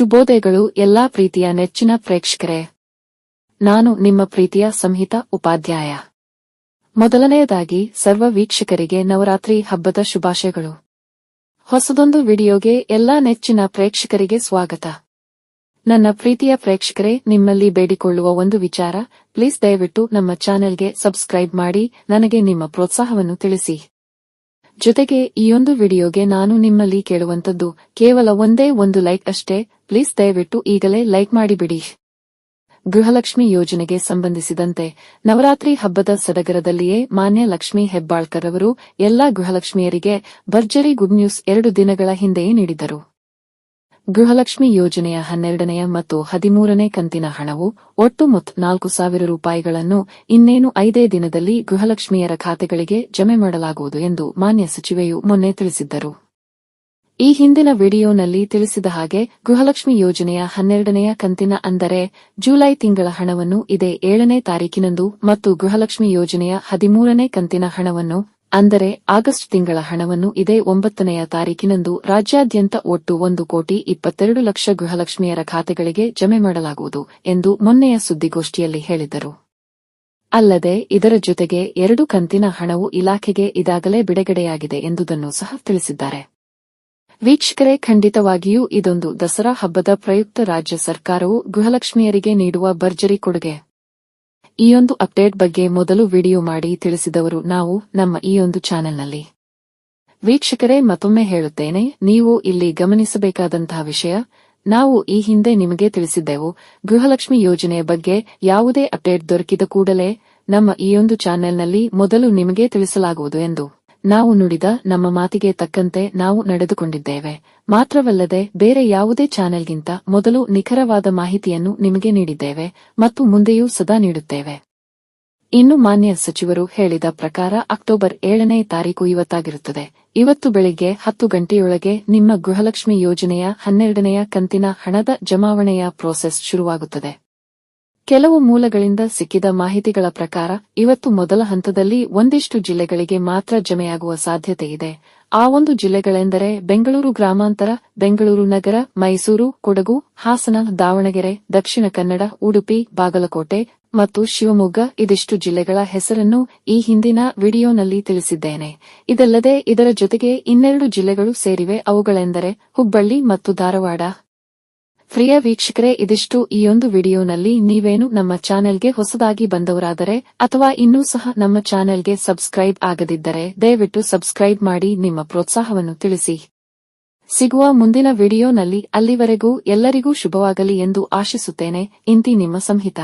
ಶುಭೋದಯಗಳು ಎಲ್ಲಾ ಪ್ರೀತಿಯ ನೆಚ್ಚಿನ ಪ್ರೇಕ್ಷಕರೇ. ನಾನು ನಿಮ್ಮ ಪ್ರೀತಿಯ ಸಂಹಿತ ಉಪಾಧ್ಯಾಯ. ಮೊದಲನೆಯದಾಗಿ ಸರ್ವ ವೀಕ್ಷಕರಿಗೆ ನವರಾತ್ರಿ ಹಬ್ಬದ ಶುಭಾಶಯಗಳು. ಹೊಸದೊಂದು ವಿಡಿಯೋಗೆ ಎಲ್ಲಾ ನೆಚ್ಚಿನ ಪ್ರೇಕ್ಷಕರಿಗೆ ಸ್ವಾಗತ. ನನ್ನ ಪ್ರೀತಿಯ ಪ್ರೇಕ್ಷಕರೇ, ನಿಮ್ಮಲ್ಲಿ ಬೇಡಿಕೊಳ್ಳುವ ಒಂದು ವಿಚಾರ, ಪ್ಲೀಸ್ ದಯವಿಟ್ಟು ನಮ್ಮ ಚಾನೆಲ್ಗೆ ಸಬ್ಸ್ಕ್ರೈಬ್ ಮಾಡಿ, ನನಗೆ ನಿಮ್ಮ ಪ್ರೋತ್ಸಾಹವನ್ನು ತಿಳಿಸಿ. ಜೊತೆಗೆ ಈ ಒಂದು ವಿಡಿಯೋಗೆ ನಾನು ನಿಮ್ಮಲ್ಲಿ ಕೇಳುವಂತದ್ದು ಕೇವಲ ಒಂದೇ ಒಂದು ಲೈಕ್ ಅಷ್ಟೇ, ಪ್ಲೀಸ್ ದಯವಿಟ್ಟು ಈಗಲೇ ಲೈಕ್ ಮಾಡಿಬಿಡಿ. ಗೃಹಲಕ್ಷ್ಮಿ ಯೋಜನೆಗೆ ಸಂಬಂಧಿಸಿದಂತೆ, ನವರಾತ್ರಿ ಹಬ್ಬದ ಸಡಗರದಲ್ಲಿಯೇ ಮಾನ್ಯ ಲಕ್ಷ್ಮಿ ಹೆಬ್ಬಾಳ್ಕರ್ ಅವರು ಎಲ್ಲಾ ಗೃಹಲಕ್ಷ್ಮಿಯರಿಗೆ ಭರ್ಜರಿ ಗುಡ್ ನ್ಯೂಸ್ ಎರಡು ದಿನಗಳ ಹಿಂದೆಯೇ ನೀಡಿದರು. ಗೃಹಲಕ್ಷ್ಮಿ ಯೋಜನೆಯ ಹನ್ನೆರಡನೆಯ ಮತ್ತು ಹದಿಮೂರನೇ ಕಂತಿನ ಹಣವು ಒಟ್ಟು ಮೊತ್ತ ನಾಲ್ಕು ಸಾವಿರ ರೂಪಾಯಿಗಳನ್ನು ಇನ್ನೇನು ಐದೇ ದಿನದಲ್ಲಿ ಗೃಹಲಕ್ಷ್ಮಿಯರ ಖಾತೆಗಳಿಗೆ ಜಮೆ ಮಾಡಲಾಗುವುದು ಎಂದು ಮಾನ್ಯ ಸಚಿವೆಯು ಮೊನ್ನೆ ತಿಳಿಸಿದ್ದರು. ಈ ಹಿಂದಿನ ವಿಡಿಯೋನಲ್ಲಿ ತಿಳಿಸಿದ ಹಾಗೆ ಗೃಹಲಕ್ಷ್ಮಿ ಯೋಜನೆಯ ಹನ್ನೆರಡನೆಯ ಕಂತಿನ ಅಂದರೆ ಜುಲೈ ತಿಂಗಳ ಹಣವನ್ನು ಇದೇ ಏಳನೇ ತಾರೀಕಿನಂದು ಮತ್ತು ಗೃಹಲಕ್ಷ್ಮಿ ಯೋಜನೆಯ ಹದಿಮೂರನೇ ಕಂತಿನ ಹಣವನ್ನು ಅಂದರೆ ಆಗಸ್ಟ್ ತಿಂಗಳ ಹಣವನ್ನು ಇದೇ ಒಂಬತ್ತನೆಯ ತಾರೀಕಿನಂದು ರಾಜ್ಯಾದ್ಯಂತ ಒಟ್ಟು ಒಂದು ಕೋಟಿ ಇಪ್ಪತ್ತೆರಡು ಲಕ್ಷ ಗೃಹಲಕ್ಷ್ಮಿಯರ ಖಾತೆಗಳಿಗೆ ಜಮೆ ಮಾಡಲಾಗುವುದು ಎಂದು ಮೊನ್ನೆಯ ಸುದ್ದಿಗೋಷ್ಠಿಯಲ್ಲಿ ಹೇಳಿದರು. ಅಲ್ಲದೆ ಇದರ ಜೊತೆಗೆ ಎರಡು ಕಂತಿನ ಹಣವು ಇಲಾಖೆಗೆ ಇದಾಗಲೇ ಬಿಡುಗಡೆಯಾಗಿದೆ ಎಂದುದನ್ನು ಸಹ ತಿಳಿಸಿದ್ದಾರೆ. ವೀಕ್ಷಕರೇ, ಖಂಡಿತವಾಗಿಯೂ ಇದೊಂದು ದಸರಾ ಹಬ್ಬದ ಪ್ರಯುಕ್ತ ರಾಜ್ಯ ಸರ್ಕಾರವು ಗೃಹಲಕ್ಷ್ಮಿಯರಿಗೆ ನೀಡುವ ಭರ್ಜರಿ ಕೊಡುಗೆ. ಈಯೊಂದು ಅಪ್ಡೇಟ್ ಬಗ್ಗೆ ಮೊದಲು ವಿಡಿಯೋ ಮಾಡಿ ತಿಳಿಸಿದವರು ನಾವು ನಮ್ಮ ಈ ಒಂದು ಚಾನೆಲ್ನಲ್ಲಿ. ವೀಕ್ಷಕರೇ, ಮತ್ತೊಮ್ಮೆ ಹೇಳುತ್ತೇನೆ, ನೀವು ಇಲ್ಲಿ ಗಮನಿಸಬೇಕಾದಂತಹ ವಿಷಯ, ನಾವು ಈ ಹಿಂದೆ ನಿಮಗೆ ತಿಳಿಸಿದ್ದೆವು, ಗೃಹಲಕ್ಷ್ಮಿ ಯೋಜನೆಯ ಬಗ್ಗೆ ಯಾವುದೇ ಅಪ್ಡೇಟ್ ದೊರಕಿದ ಕೂಡಲೇ ನಮ್ಮ ಈ ಒಂದು ಚಾನೆಲ್ನಲ್ಲಿ ಮೊದಲು ನಿಮಗೆ ತಿಳಿಸಲಾಗುವುದು ಎಂದು. ನಾವು ನುಡಿದ ನಮ್ಮ ಮಾತಿಗೆ ತಕ್ಕಂತೆ ನಾವು ನಡೆದುಕೊಂಡಿದ್ದೇವೆ. ಮಾತ್ರವಲ್ಲದೆ ಬೇರೆ ಯಾವುದೇ ಚಾನೆಲ್ಗಿಂತ ಮೊದಲು ನಿಖರವಾದ ಮಾಹಿತಿಯನ್ನು ನಿಮಗೆ ನೀಡಿದ್ದೇವೆ ಮತ್ತು ಮುಂದೆಯೂ ಸದಾ ನೀಡುತ್ತೇವೆ. ಇನ್ನು ಮಾನ್ಯ ಸಚಿವರು ಹೇಳಿದ ಪ್ರಕಾರ ಅಕ್ಟೋಬರ್ ಏಳನೇ ತಾರೀಕು ಇವತ್ತಾಗಿರುತ್ತದೆ. ಇವತ್ತು ಬೆಳಿಗ್ಗೆ ಹತ್ತು ಗಂಟೆಯೊಳಗೆ ನಿಮ್ಮ ಗೃಹಲಕ್ಷ್ಮಿ ಯೋಜನೆಯ ಹನ್ನೆರಡನೆಯ ಕಂತಿನ ಹಣದ ಜಮಾವಣೆಯ ಪ್ರೋಸೆಸ್ ಶುರುವಾಗುತ್ತದೆ. ಕೆಲವು ಮೂಲಗಳಿಂದ ಸಿಕ್ಕಿದ ಮಾಹಿತಿಗಳ ಪ್ರಕಾರ, ಇವತ್ತು ಮೊದಲ ಹಂತದಲ್ಲಿ ಒಂದಿಷ್ಟು ಜಿಲ್ಲೆಗಳಿಗೆ ಮಾತ್ರ ಜಮೆಯಾಗುವ ಸಾಧ್ಯತೆ ಇದೆ. ಆ ಒಂದು ಜಿಲ್ಲೆಗಳೆಂದರೆ ಬೆಂಗಳೂರು ಗ್ರಾಮಾಂತರ, ಬೆಂಗಳೂರು ನಗರ, ಮೈಸೂರು, ಕೊಡಗು, ಹಾಸನ, ದಾವಣಗೆರೆ, ದಕ್ಷಿಣ ಕನ್ನಡ, ಉಡುಪಿ, ಬಾಗಲಕೋಟೆ ಮತ್ತು ಶಿವಮೊಗ್ಗ ಇದಿಷ್ಟು ಜಿಲ್ಲೆಗಳ ಹೆಸರನ್ನು ಈ ಹಿಂದಿನ ವಿಡಿಯೋನಲ್ಲಿ ತಿಳಿಸಿದ್ದೇನೆ. ಇದಲ್ಲದೆ ಇದರ ಜೊತೆಗೆ ಇನ್ನೆರಡು ಜಿಲ್ಲೆಗಳು ಸೇರಿವೆ, ಅವುಗಳೆಂದರೆ ಹುಬ್ಬಳ್ಳಿ ಮತ್ತು ಧಾರವಾಡ. ಪ್ರಿಯ ವೀಕ್ಷಕರೇ, ಇದಿಷ್ಟು ಈ ಒಂದು ವಿಡಿಯೋನಲ್ಲಿ. ನೀವೇನು ನಮ್ಮ ಚಾನೆಲ್ಗೆ ಹೊಸದಾಗಿ ಬಂದವರಾದರೆ ಅಥವಾ ಇನ್ನೂ ಸಹ ನಮ್ಮ ಚಾನೆಲ್ಗೆ ಸಬ್ಸ್ಕ್ರೈಬ್ ಆಗದಿದ್ದರೆ, ದಯವಿಟ್ಟು ಸಬ್ಸ್ಕ್ರೈಬ್ ಮಾಡಿ, ನಿಮ್ಮ ಪ್ರೋತ್ಸಾಹವನ್ನು ತಿಳಿಸಿ. ಸಿಗುವ ಮುಂದಿನ ವಿಡಿಯೋನಲ್ಲಿ ಅಲ್ಲಿವರೆಗೂ ಎಲ್ಲರಿಗೂ ಶುಭವಾಗಲಿ ಎಂದು ಆಶಿಸುತ್ತೇನೆ. ಇಂತಿ ನಿಮ್ಮ ಸಂಹಿತ.